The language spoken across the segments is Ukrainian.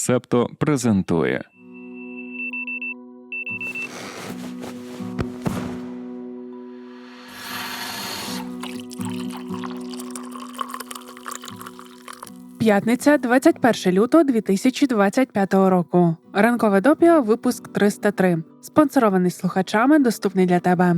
Септо презентує. П'ятниця, 21 лютого 2025 року. Ранкове допіо, випуск 303. Спонсорований слухачами, доступний для тебе.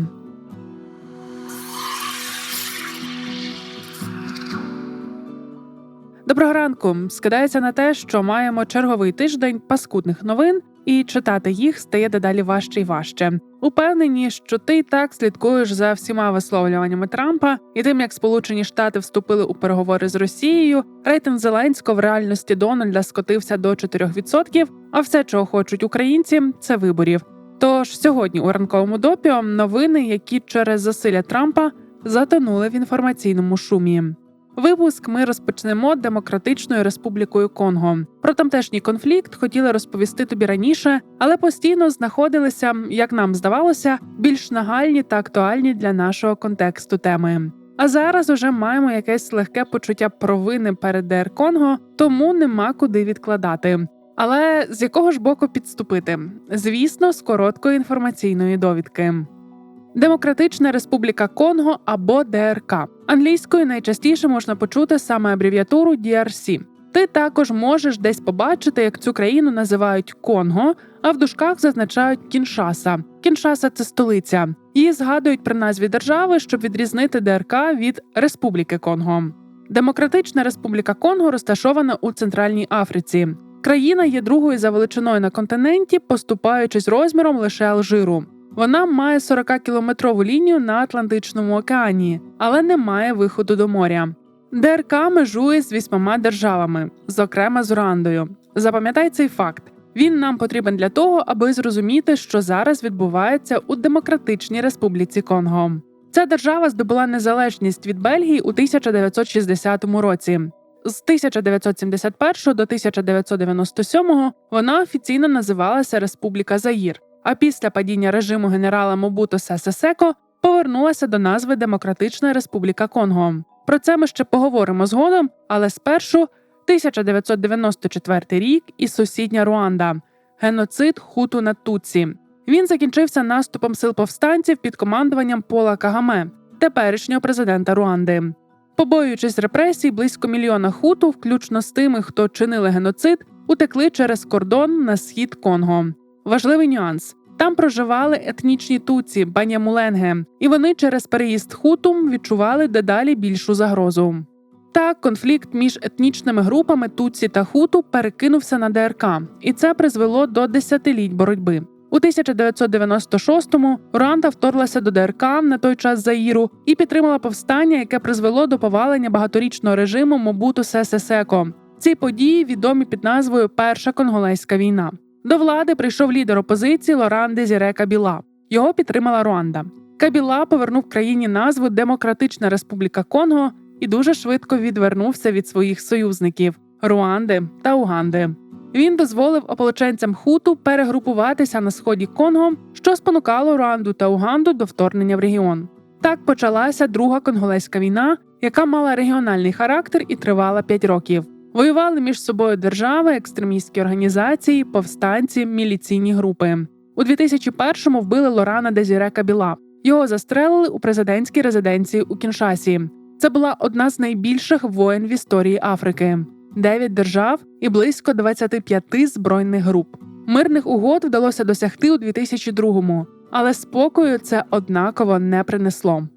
Доброго ранку. Скидається на те, що маємо черговий тиждень паскудних новин, і читати їх стає дедалі важче і важче. Упевнені, що ти й так слідкуєш за всіма висловлюваннями Трампа і тим, як Сполучені Штати вступили у переговори з Росією. Рейтинг Зеленського в реальності Дональда скотився до 4%, А все, чого хочуть українці, це виборів. Тож сьогодні у ранковому допіо новини, які через засилля Трампа затонули в інформаційному шумі. Випуск ми розпочнемо демократичною республікою Конго. Про тамтешній конфлікт хотіли розповісти тобі раніше, але постійно знаходилися, як нам здавалося, більш нагальні та актуальні для нашого контексту теми. А зараз уже маємо якесь легке почуття провини перед ДР Конго, тому нема куди відкладати. Але з якого ж боку підступити? Звісно, з короткої інформаційної довідки. Демократична Республіка Конго або ДРК. Англійською найчастіше можна почути саме абревіатуру DRC. Ти також можеш десь побачити, як цю країну називають Конго, а в дужках зазначають Кіншаса. Кіншаса це столиця. Її згадують при назві держави, щоб відрізнити ДРК від Республіки Конго. Демократична Республіка Конго розташована у Центральній Африці. Країна є другою за величиною на континенті, поступаючись розміром лише Алжиру. Вона має 40-кілометрову лінію на Атлантичному океані, але не має виходу до моря. ДРК межує з вісьмома державами, зокрема з Урандою. Запам'ятай цей факт. Він нам потрібен для того, аби зрозуміти, що зараз відбувається у Демократичній Республіці Конго. Ця держава здобула незалежність від Бельгії у 1960 році. З 1971 до 1997 вона офіційно називалася Республіка Заїр а після падіння режиму генерала Мобуто Сесесеко повернулася до назви Демократична Республіка Конго. Про це ми ще поговоримо згодом, але спершу 1994 рік і сусідня Руанда, геноцид Хуту на Туці. Він закінчився наступом сил повстанців під командуванням Пола Кагаме, теперішнього президента Руанди. Побоюючись репресій, близько мільйона хуту, включно з тими, хто чинили геноцид, утекли через кордон на схід Конго. Важливий нюанс. Там проживали етнічні туці банямуленге, і вони через переїзд хутум відчували дедалі більшу загрозу. Так, конфлікт між етнічними групами Туці та Хуту перекинувся на ДРК, і це призвело до десятиліть боротьби. У 1996-му Руанда вторглася до ДРК на той час Заїру і підтримала повстання, яке призвело до повалення багаторічного режиму Мобуту Сесесеко. Ці події відомі під назвою Перша конголезька війна. До влади прийшов лідер опозиції Лоран Дезіре Кабіла. Його підтримала Руанда. Кабіла повернув країні назву Демократична Республіка Конго і дуже швидко відвернувся від своїх союзників Руанди та Уганди. Він дозволив ополченцям хуту перегрупуватися на сході Конго, що спонукало Руанду та Уганду до вторгнення в регіон. Так почалася друга конголезька війна, яка мала регіональний характер і тривала 5 років. Воювали між собою держави, екстремістські організації, повстанці, міліційні групи. У 2001-му вбили Лорана Дезіре Кабіла. Його застрелили у президентській резиденції у Кіншасі. Це була одна з найбільших воєн в історії Африки: дев'ять держав і близько 25 збройних груп. Мирних угод вдалося досягти у 2002-му, але спокою це однаково не принесло.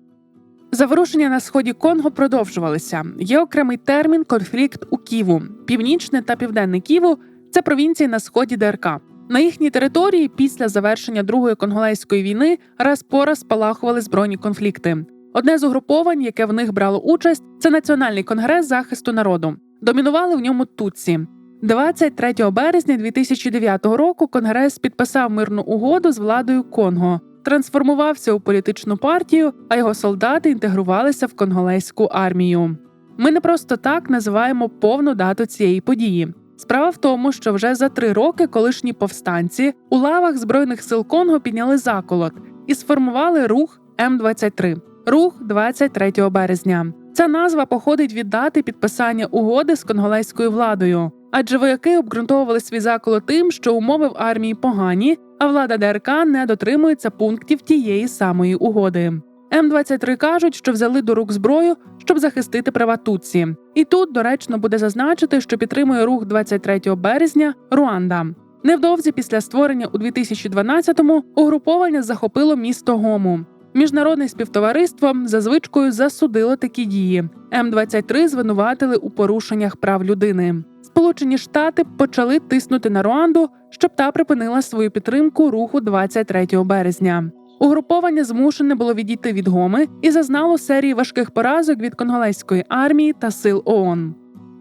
Заворушення на сході Конго продовжувалися. Є окремий термін конфлікт у Ківу. Північне та південне Ківу це провінції на сході ДРК. На їхній території після завершення Другої конголейської війни раз по раз спалахували збройні конфлікти. Одне з угруповань, яке в них брало участь, це Національний конгрес захисту народу. Домінували в ньому Тутсі. 23 березня 2009 року Конгрес підписав мирну угоду з владою Конго трансформувався у політичну партію, а його солдати інтегрувалися в конголезьку армію. Ми не просто так називаємо повну дату цієї події. Справа в тому, що вже за три роки колишні повстанці у лавах збройних сил Конго підняли заколот і сформували рух М-23 рух 23 березня. Ця назва походить від дати підписання угоди з конголезькою владою. Адже вояки обґрунтовували свій заколо тим, що умови в армії погані, а влада ДРК не дотримується пунктів тієї самої угоди. М23 кажуть, що взяли до рук зброю, щоб захистити права Тутсі. І тут доречно буде зазначити, що підтримує рух 23 березня Руанда. Невдовзі після створення у 2012-му угруповання захопило місто Гому. Міжнародне співтовариство за звичкою засудило такі дії. М23 звинуватили у порушеннях прав людини. Сполучені Штати почали тиснути на Руанду, щоб та припинила свою підтримку руху 23 березня. Угруповання змушене було відійти від Гоми і зазнало серії важких поразок від конголезької армії та сил ООН.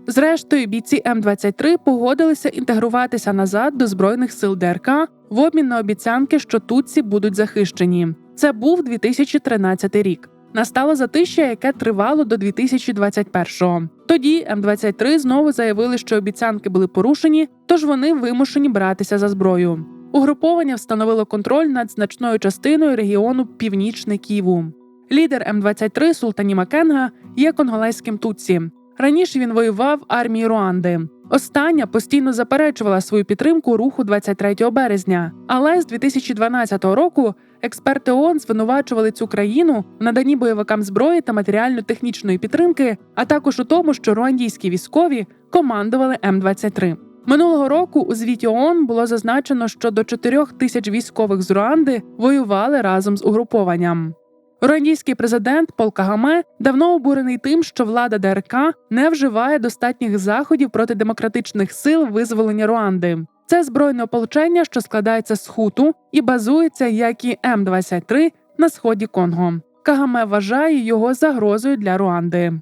Зрештою, бійці М23 погодилися інтегруватися назад до збройних сил ДРК в обмін на обіцянки, що тутці будуть захищені. Це був 2013 рік. Настало затища, яке тривало до 2021-го. Тоді М23 знову заявили, що обіцянки були порушені, тож вони вимушені братися за зброю. Угруповання встановило контроль над значною частиною регіону Північний Ківу. Лідер М23 Султані Макенга є конголезьким тутсі. Раніше він воював в армії Руанди. Остання постійно заперечувала свою підтримку руху 23 березня. Але з 2012 року експерти ООН звинувачували цю країну в наданні бойовикам зброї та матеріально-технічної підтримки, а також у тому, що руандійські військові командували М23. Минулого року у звіті ООН було зазначено, що до 4 тисяч військових з Руанди воювали разом з угрупованням. Руандійський президент Пол Кагаме давно обурений тим, що влада ДРК не вживає достатніх заходів проти демократичних сил визволення Руанди. Це збройне ополчення, що складається з хуту і базується, як і М-23 на сході Конго. Кагаме вважає його загрозою для Руанди.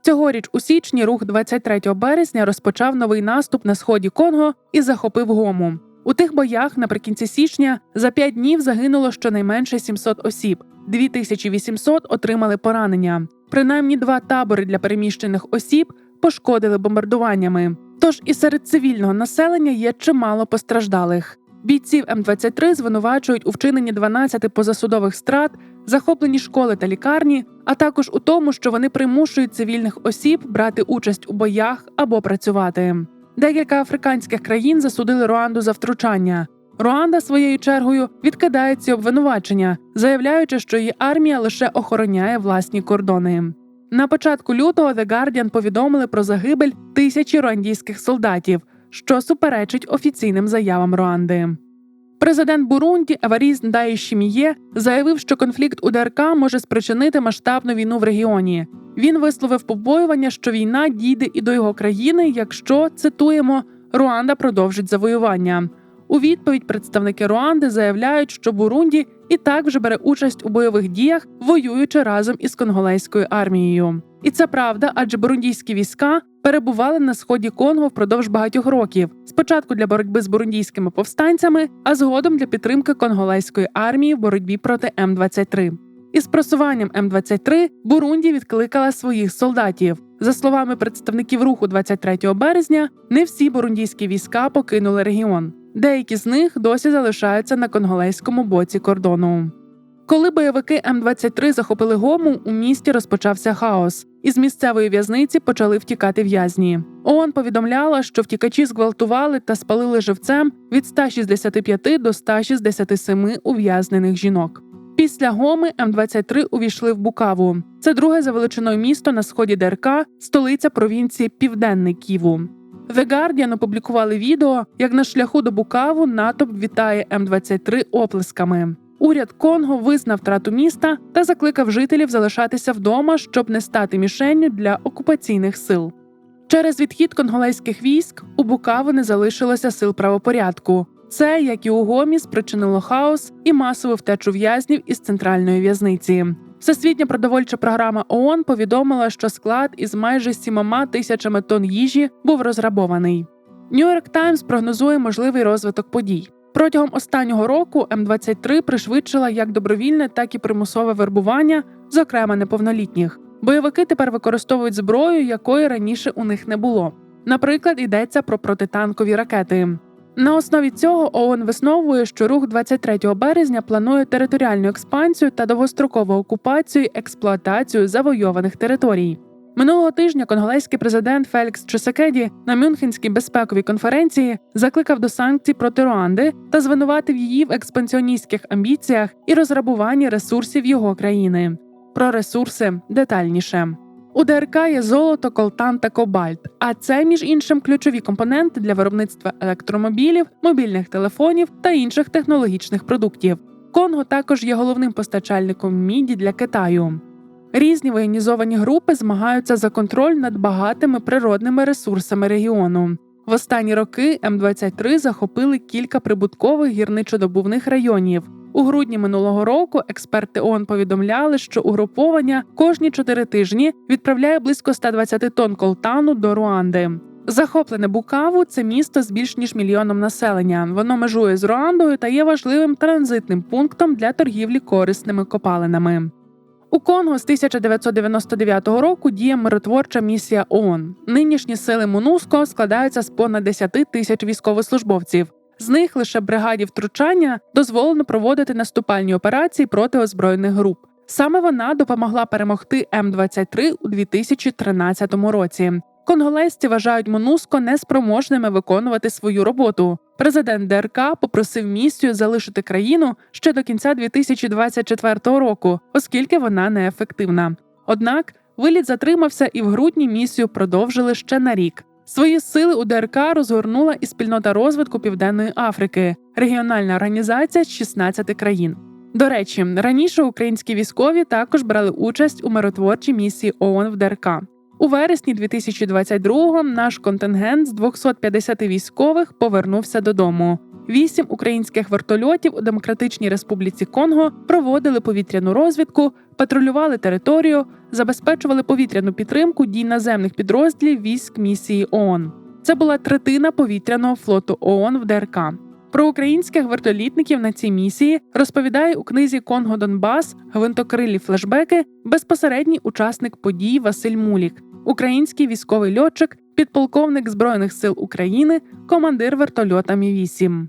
Цьогоріч у січні рух 23 березня розпочав новий наступ на сході Конго і захопив Гому. У тих боях наприкінці січня за п'ять днів загинуло щонайменше 700 осіб, 2800 отримали поранення. Принаймні два табори для переміщених осіб пошкодили бомбардуваннями. Тож і серед цивільного населення є чимало постраждалих. Бійців М23 звинувачують у вчиненні 12 позасудових страт, захоплені школи та лікарні, а також у тому, що вони примушують цивільних осіб брати участь у боях або працювати. Декілька африканських країн засудили Руанду за втручання. Руанда своєю чергою відкидає ці обвинувачення, заявляючи, що її армія лише охороняє власні кордони. На початку лютого The Guardian повідомили про загибель тисячі руандійських солдатів, що суперечить офіційним заявам Руанди. Президент Бурунді Еваріс Ndaїшіміє заявив, що конфлікт у ДРК може спричинити масштабну війну в регіоні. Він висловив побоювання, що війна дійде і до його країни, якщо цитуємо Руанда продовжить завоювання. У відповідь представники Руанди заявляють, що Бурунді і так вже бере участь у бойових діях, воюючи разом із конголезькою армією. І це правда, адже бурундійські війська перебували на сході Конго впродовж багатьох років. Спочатку для боротьби з бурундійськими повстанцями, а згодом для підтримки конголезької армії в боротьбі проти М-23. Із просуванням М-23 Бурунді відкликала своїх солдатів. За словами представників руху 23 березня, не всі бурундійські війська покинули регіон. Деякі з них досі залишаються на конголезькому боці кордону. Коли бойовики М23 захопили гому, у місті розпочався хаос. Із місцевої в'язниці почали втікати в'язні. ООН повідомляла, що втікачі зґвалтували та спалили живцем від 165 до 167 ув'язнених жінок. Після Гоми М23 увійшли в Букаву. Це друге за величиною місто на сході ДРК, столиця провінції Південний Ківу. The Guardian опублікували відео, як на шляху до Букаву натовп вітає М23 оплесками. Уряд Конго визнав втрату міста та закликав жителів залишатися вдома, щоб не стати мішенню для окупаційних сил. Через відхід конголезьких військ у Букаву не залишилося сил правопорядку. Це, як і у Гомі, спричинило хаос і масову втечу в'язнів із центральної в'язниці. Всесвітня продовольча програма ООН повідомила, що склад із майже сімома тисячами тонн їжі був розграбований. Нью-Йорк Таймс прогнозує можливий розвиток подій. Протягом останнього року М23 пришвидшила як добровільне, так і примусове вербування, зокрема неповнолітніх. Бойовики тепер використовують зброю, якої раніше у них не було. Наприклад, йдеться про протитанкові ракети. На основі цього ООН висновує, що рух 23 березня планує територіальну експансію та довгострокову окупацію і експлуатацію завойованих територій. Минулого тижня конголезький президент Фелікс Чесекеді на Мюнхенській безпековій конференції закликав до санкцій проти Руанди та звинуватив її в експансіоністських амбіціях і розграбуванні ресурсів його країни. Про ресурси детальніше. У ДРК є золото, колтан та кобальт, а це, між іншим, ключові компоненти для виробництва електромобілів, мобільних телефонів та інших технологічних продуктів. Конго також є головним постачальником міді для Китаю. Різні воєнізовані групи змагаються за контроль над багатими природними ресурсами регіону. В останні роки М23 захопили кілька прибуткових гірничодобувних районів. У грудні минулого року експерти ООН повідомляли, що угруповання кожні чотири тижні відправляє близько 120 тонн колтану до Руанди. Захоплене Букаву це місто з більш ніж мільйоном населення. Воно межує з Руандою та є важливим транзитним пунктом для торгівлі корисними копалинами. У Конго з 1999 року діє миротворча місія ООН. Нинішні сили МОНУСКО складаються з понад 10 тисяч військовослужбовців. З них лише бригаді втручання дозволено проводити наступальні операції проти озброєних груп. Саме вона допомогла перемогти М-23 у 2013 році. Конголезці вважають МОНУСКО неспроможними виконувати свою роботу. Президент ДРК попросив місію залишити країну ще до кінця 2024 року, оскільки вона неефективна. Однак виліт затримався і в грудні місію продовжили ще на рік. Свої сили у ДРК розгорнула і спільнота розвитку Південної Африки, регіональна організація з 16 країн. До речі, раніше українські військові також брали участь у миротворчій місії ООН в ДРК. У вересні 2022-го наш контингент з 250 військових повернувся додому. Вісім українських вертольотів у Демократичній Республіці Конго проводили повітряну розвідку, патрулювали територію, забезпечували повітряну підтримку дій наземних підрозділів військ місії ООН. Це була третина повітряного флоту ООН в ДРК. Про українських вертолітників на цій місії розповідає у книзі Конго Донбас Гвинтокрилі флешбеки безпосередній учасник подій Василь Мулік, український військовий льотчик, підполковник Збройних сил України, командир вертольота Мі 8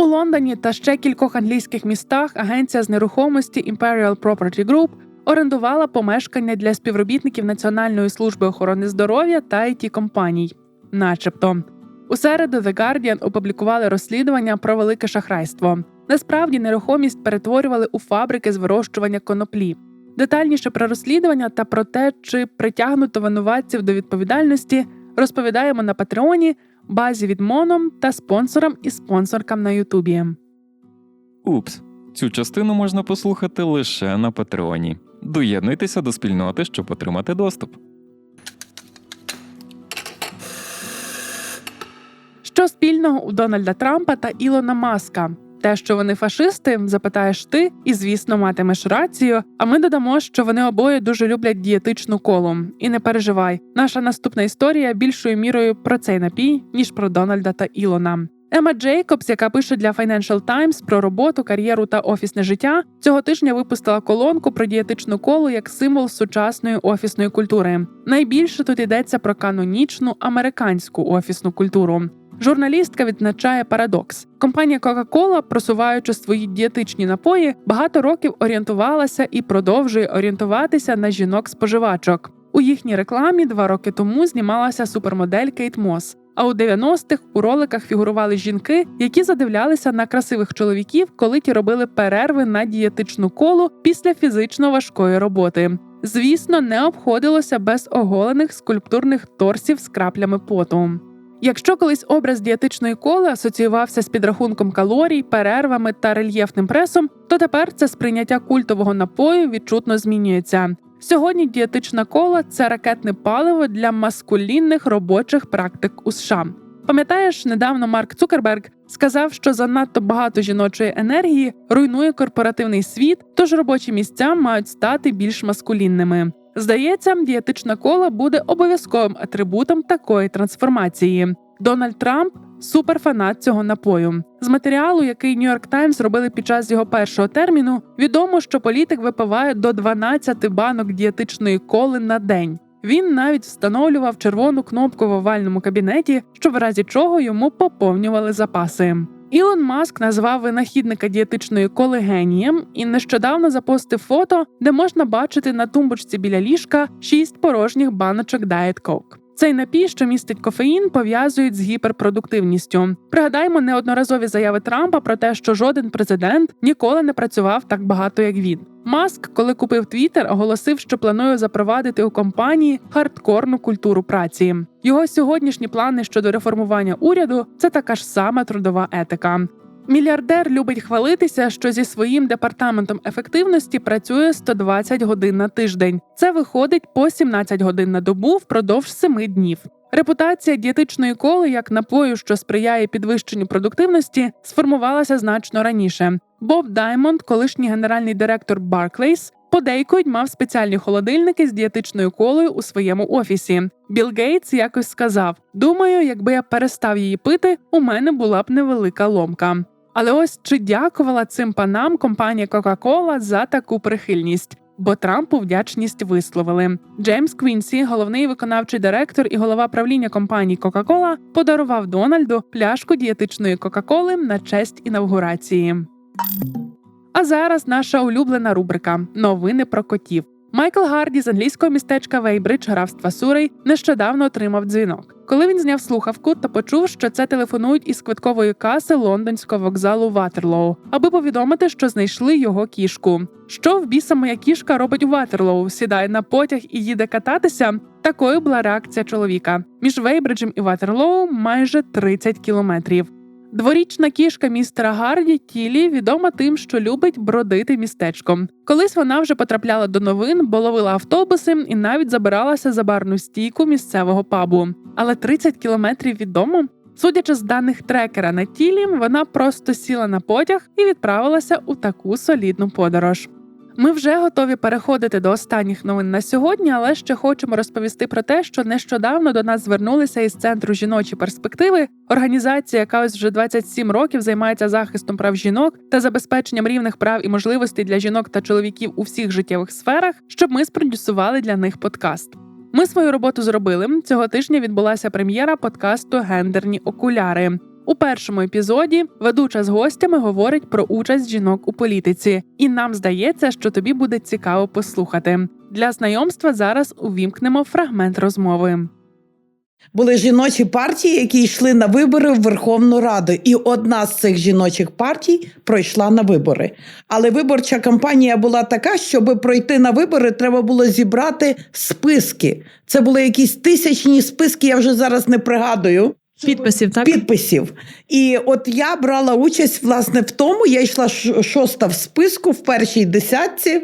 у Лондоні та ще кількох англійських містах агенція з нерухомості Imperial Property Group орендувала помешкання для співробітників Національної служби охорони здоров'я та it компаній, начебто. У середу The Guardian опублікували розслідування про велике шахрайство. Насправді нерухомість перетворювали у фабрики з вирощування коноплі. Детальніше про розслідування та про те, чи притягнуто винуватців до відповідальності, розповідаємо на Патреоні, базі від Моном та спонсорам і спонсоркам на Ютубі. Упс, цю частину можна послухати лише на Патреоні. Доєднуйтеся до спільноти, щоб отримати доступ. Що спільного у Дональда Трампа та Ілона Маска? Те, що вони фашисти, запитаєш ти, і звісно, матимеш рацію. А ми додамо, що вони обоє дуже люблять дієтичну колу. І не переживай, наша наступна історія більшою мірою про цей напій, ніж про Дональда та Ілона. Ема Джейкобс, яка пише для Financial Times про роботу, кар'єру та офісне життя, цього тижня випустила колонку про дієтичну колу як символ сучасної офісної культури. Найбільше тут йдеться про канонічну американську офісну культуру. Журналістка відзначає парадокс. Компанія Coca-Cola, просуваючи свої дієтичні напої, багато років орієнтувалася і продовжує орієнтуватися на жінок-споживачок. У їхній рекламі два роки тому знімалася супермодель Кейт Мос. А у 90-х у роликах фігурували жінки, які задивлялися на красивих чоловіків, коли ті робили перерви на дієтичну колу після фізично важкої роботи. Звісно, не обходилося без оголених скульптурних торсів з краплями поту. Якщо колись образ дієтичної коли асоціювався з підрахунком калорій, перервами та рельєфним пресом, то тепер це сприйняття культового напою відчутно змінюється. Сьогодні дієтична кола це ракетне паливо для маскулінних робочих практик у США. Пам'ятаєш, недавно Марк Цукерберг сказав, що занадто багато жіночої енергії руйнує корпоративний світ, тож робочі місця мають стати більш маскулінними. Здається, дієтична кола буде обов'язковим атрибутом такої трансформації. Дональд Трамп суперфанат цього напою. З матеріалу, який Нью-Йорк Таймс робили під час його першого терміну, відомо, що політик випиває до 12 банок дієтичної коли на день. Він навіть встановлював червону кнопку в овальному кабінеті, щоб в разі чого йому поповнювали запаси. Ілон Маск назвав винахідника дієтичної коли генієм і нещодавно запостив фото, де можна бачити на тумбочці біля ліжка шість порожніх баночок Diet Coke. Цей напій, що містить кофеїн, пов'язують з гіперпродуктивністю. Пригадаємо неодноразові заяви Трампа про те, що жоден президент ніколи не працював так багато, як він. Маск, коли купив Твіттер, оголосив, що планує запровадити у компанії хардкорну культуру праці. Його сьогоднішні плани щодо реформування уряду це така ж сама трудова етика. Мільярдер любить хвалитися, що зі своїм департаментом ефективності працює 120 годин на тиждень. Це виходить по 17 годин на добу впродовж 7 днів. Репутація дієтичної коли як напою, що сприяє підвищенню продуктивності, сформувалася значно раніше. Боб Даймонд, колишній генеральний директор Barclays, подейкують мав спеціальні холодильники з дієтичною колою у своєму офісі. Білл Гейтс якось сказав: Думаю, якби я перестав її пити, у мене була б невелика ломка. Але ось чи дякувала цим панам компанія Coca-Cola за таку прихильність? Бо Трампу вдячність висловили. Джеймс Квінсі, головний виконавчий директор і голова правління компанії Coca-Cola, подарував Дональду пляшку дієтичної Кока-Коли на честь інавгурації. А зараз наша улюблена рубрика Новини про котів. Майкл Гарді з англійського містечка Вейбридж, графства Сурей, нещодавно отримав дзвінок. Коли він зняв слухавку, то почув, що це телефонують із квиткової каси лондонського вокзалу Ватерлоу, аби повідомити, що знайшли його кішку. Що в біса моя кішка робить у Ватерлоу? Сідає на потяг і їде кататися. Такою була реакція чоловіка. Між Вейбриджем і Ватерлоу майже 30 кілометрів. Дворічна кішка містера Гарді Тілі відома тим, що любить бродити містечком. Колись вона вже потрапляла до новин, бо ловила автобуси і навіть забиралася за барну стійку місцевого пабу. Але 30 кілометрів від дому. Судячи з даних трекера на тілі, вона просто сіла на потяг і відправилася у таку солідну подорож. Ми вже готові переходити до останніх новин на сьогодні, але ще хочемо розповісти про те, що нещодавно до нас звернулися із центру жіночі перспективи, організація, яка ось вже 27 років займається захистом прав жінок та забезпеченням рівних прав і можливостей для жінок та чоловіків у всіх життєвих сферах, щоб ми спродюсували для них подкаст. Ми свою роботу зробили. Цього тижня відбулася прем'єра подкасту Гендерні окуляри. У першому епізоді ведуча з гостями говорить про участь жінок у політиці, і нам здається, що тобі буде цікаво послухати. Для знайомства зараз увімкнемо фрагмент розмови. Були жіночі партії, які йшли на вибори в Верховну Раду, і одна з цих жіночих партій пройшла на вибори. Але виборча кампанія була така, щоб пройти на вибори, треба було зібрати списки. Це були якісь тисячні списки, я вже зараз не пригадую. Підписів, так? Підписів. І от я брала участь власне в тому. Я йшла шоста в списку в першій десятці.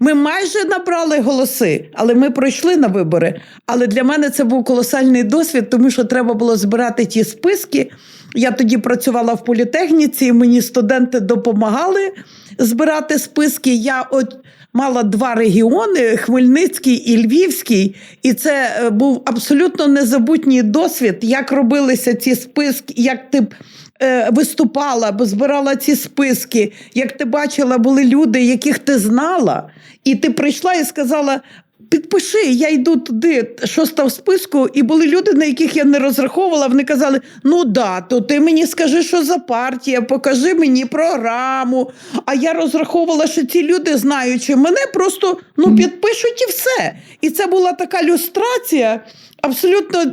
Ми майже набрали голоси, але ми пройшли на вибори. Але для мене це був колосальний досвід, тому що треба було збирати ті списки. Я тоді працювала в політехніці, і мені студенти допомагали збирати списки. Я от мала два регіони: Хмельницький і Львівський, і це е, був абсолютно незабутній досвід, як робилися ці списки, як ти. е, Виступала, збирала ці списки. Як ти бачила, були люди, яких ти знала, і ти прийшла і сказала: підпиши, я йду туди, шоста в списку, і були люди, на яких я не розраховувала. Вони казали: ну да, то ти мені скажи, що за партія, покажи мені програму. А я розраховувала, що ці люди, знаючи мене, просто ну, підпишуть і все. І це була така люстрація. Абсолютно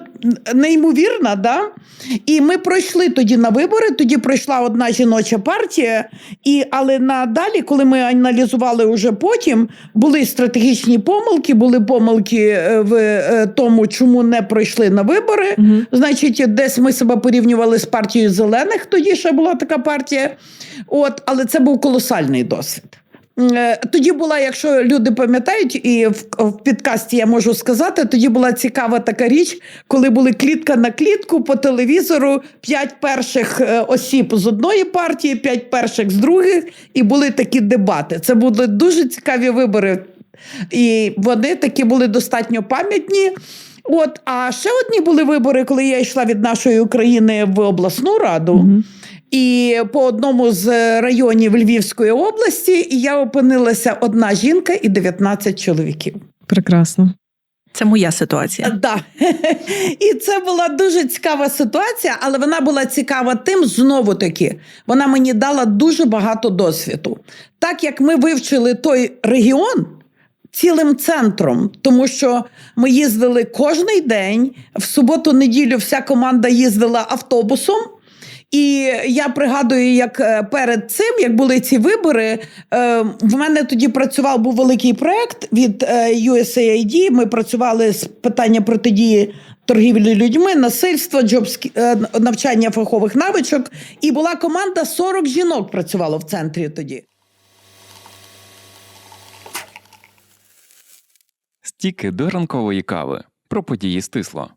неймовірна, да? І ми пройшли тоді на вибори. Тоді пройшла одна жіноча партія. І, але надалі, коли ми аналізували уже потім, були стратегічні помилки, були помилки е, в е, тому, чому не пройшли на вибори. Мгм. Значить, десь ми себе порівнювали з партією зелених. Тоді ще була така партія. От, але це був колосальний досвід. Е, Тоді була, якщо люди пам'ятають, і в, підкасті я можу сказати, тоді була цікава така річ, коли були клітка на клітку по телевізору, п'ять перших е, осіб з одної партії, п'ять перших з других, і були такі дебати. Це були дуже цікаві вибори, і вони такі були достатньо пам'ятні. От, а ще одні були вибори, коли я йшла від нашої України в обласну раду. Мгм. І по одному з районів Львівської області і я опинилася одна жінка і 19 чоловіків. Прекрасно. Це моя ситуація. Да. І це була дуже цікава ситуація, але вона була цікава тим знову таки. Вона мені дала дуже багато досвіду. Так як ми вивчили той регіон цілим центром, тому що ми їздили кожний день, в суботу-неділю вся команда їздила автобусом. І я пригадую, як е, перед цим, як були ці вибори, е, в мене тоді працював був великий проект від е, USAID. Ми працювали з питання протидії торгівлі людьми, насильства, джобські навчання фахових навичок. І була команда 40 жінок працювало в центрі тоді. Стіки до ранкової кави. Про події стисло.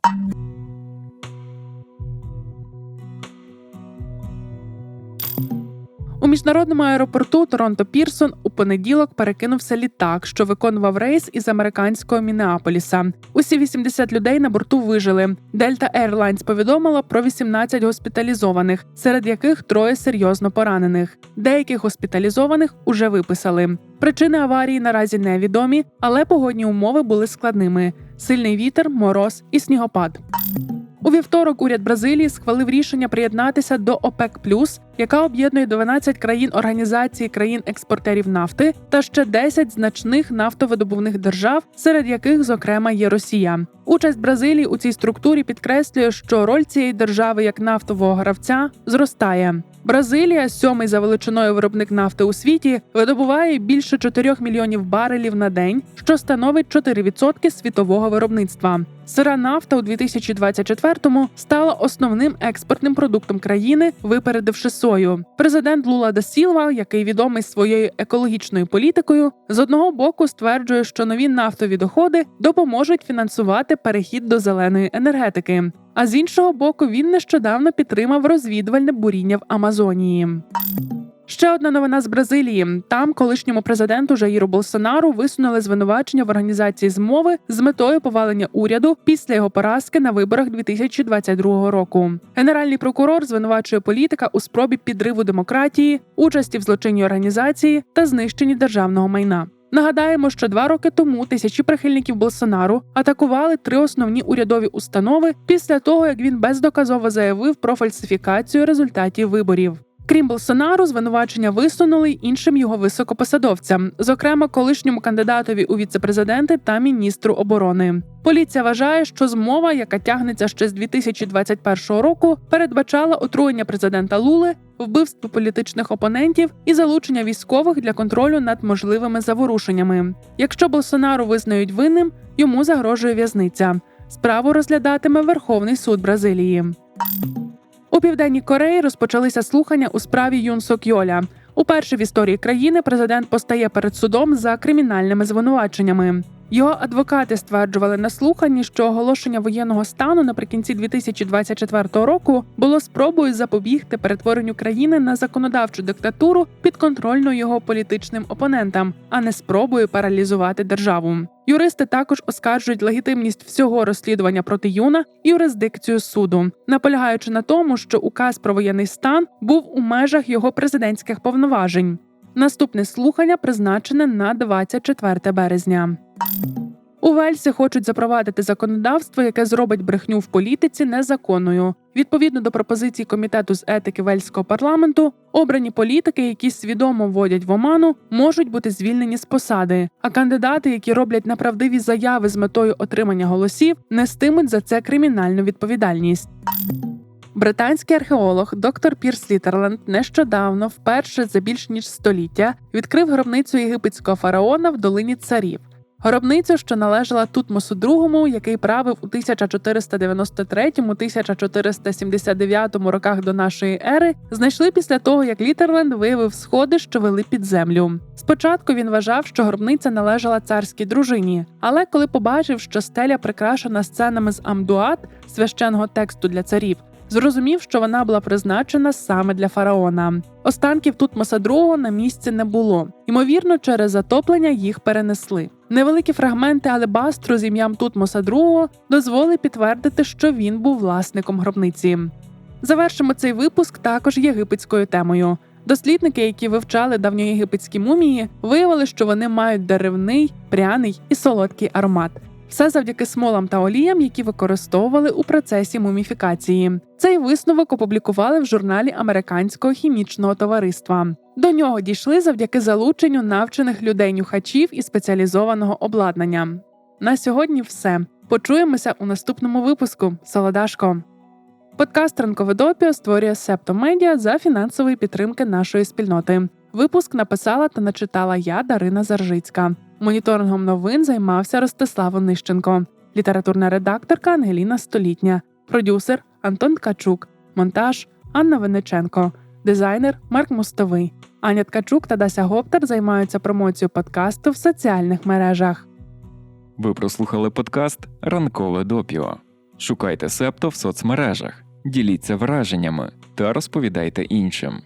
У міжнародному аеропорту Торонто Пірсон у понеділок перекинувся літак, що виконував рейс із американського Мінеаполіса. Усі 80 людей на борту вижили. Delta Airlines повідомила про 18 госпіталізованих, серед яких троє серйозно поранених. Деяких госпіталізованих уже виписали. Причини аварії наразі невідомі, але погодні умови були складними: сильний вітер, мороз і снігопад. У вівторок уряд Бразилії схвалив рішення приєднатися до ОПЕК+, яка об'єднує 12 країн організації країн-експортерів нафти та ще 10 значних нафтовидобувних держав, серед яких, зокрема, є Росія. Участь Бразилії у цій структурі підкреслює, що роль цієї держави як нафтового гравця зростає. Бразилія, сьомий за величиною виробник нафти у світі, видобуває більше 4 мільйонів барелів на день, що становить 4% світового виробництва. Сира нафта у 2024-му стала основним експортним продуктом країни, випередивши сою. Президент Лула да Сілва, який відомий своєю екологічною політикою, з одного боку стверджує, що нові нафтові доходи допоможуть фінансувати перехід до зеленої енергетики. А з іншого боку, він нещодавно підтримав розвідувальне буріння в Амазонії. Ще одна новина з Бразилії. Там колишньому президенту Жаїру Болсонару висунули звинувачення в організації змови з метою повалення уряду після його поразки на виборах 2022 року. Генеральний прокурор звинувачує політика у спробі підриву демократії, участі в злочинній організації та знищенні державного майна. Нагадаємо, що два роки тому тисячі прихильників Болсонару атакували три основні урядові установи після того, як він бездоказово заявив про фальсифікацію результатів виборів. Крім Болсонару, звинувачення висунули іншим його високопосадовцям, зокрема колишньому кандидатові у віцепрезиденти та міністру оборони. Поліція вважає, що змова, яка тягнеться ще з 2021 року, передбачала отруєння президента Лули, вбивство політичних опонентів і залучення військових для контролю над можливими заворушеннями. Якщо Болсонару визнають винним, йому загрожує в'язниця. Справу розглядатиме Верховний суд Бразилії. У південній Кореї розпочалися слухання у справі Юн Сок Йоля. Уперше в історії країни президент постає перед судом за кримінальними звинуваченнями. Його адвокати стверджували на слуханні, що оголошення воєнного стану наприкінці 2024 року було спробою запобігти перетворенню країни на законодавчу диктатуру підконтрольну його політичним опонентам, а не спробою паралізувати державу. Юристи також оскаржують легітимність всього розслідування проти юна і юрисдикцію суду, наполягаючи на тому, що указ про воєнний стан був у межах його президентських повноважень. Наступне слухання призначене на 24 березня. У Вельсі хочуть запровадити законодавство, яке зробить брехню в політиці незаконною. Відповідно до пропозицій комітету з етики Вельського парламенту, обрані політики, які свідомо вводять в оману, можуть бути звільнені з посади. А кандидати, які роблять неправдиві заяви з метою отримання голосів, нестимуть за це кримінальну відповідальність. Британський археолог доктор Пірс Літерленд нещодавно, вперше за більш ніж століття, відкрив гробницю єгипетського фараона в долині царів. Гробницю, що належала Тутмосу II, який правив у 1493-1479 роках до нашої ери, знайшли після того, як Літерленд виявив сходи, що вели під землю. Спочатку він вважав, що гробниця належала царській дружині, але коли побачив, що стеля прикрашена сценами з Амдуат, священного тексту для царів, зрозумів, що вона була призначена саме для фараона. Останків Тутмоса II на місці не було. Ймовірно, через затоплення їх перенесли. Невеликі фрагменти алебастру з ім'ям Тутмоса II дозволили підтвердити, що він був власником гробниці. Завершимо цей випуск також єгипетською темою. Дослідники, які вивчали давньоєгипетські мумії, виявили, що вони мають деревний, пряний і солодкий аромат. Все завдяки смолам та оліям, які використовували у процесі муміфікації. Цей висновок опублікували в журналі Американського хімічного товариства. До нього дійшли завдяки залученню навчених людей-нюхачів і спеціалізованого обладнання. На сьогодні все. Почуємося у наступному випуску. Солодашко. Подкаст Ранкове допіо створює Септомедіа за фінансової підтримки нашої спільноти. Випуск написала та начитала я, Дарина Заржицька. Моніторингом новин займався Ростислав Онищенко, літературна редакторка Ангеліна Столітня, продюсер Антон Ткачук, монтаж Анна Винниченко, дизайнер Марк Мостовий. Аня Ткачук та Дася Гоптер займаються промоцією подкасту в соціальних мережах. Ви прослухали подкаст Ранкове допіо. Шукайте Септо в соцмережах, діліться враженнями та розповідайте іншим.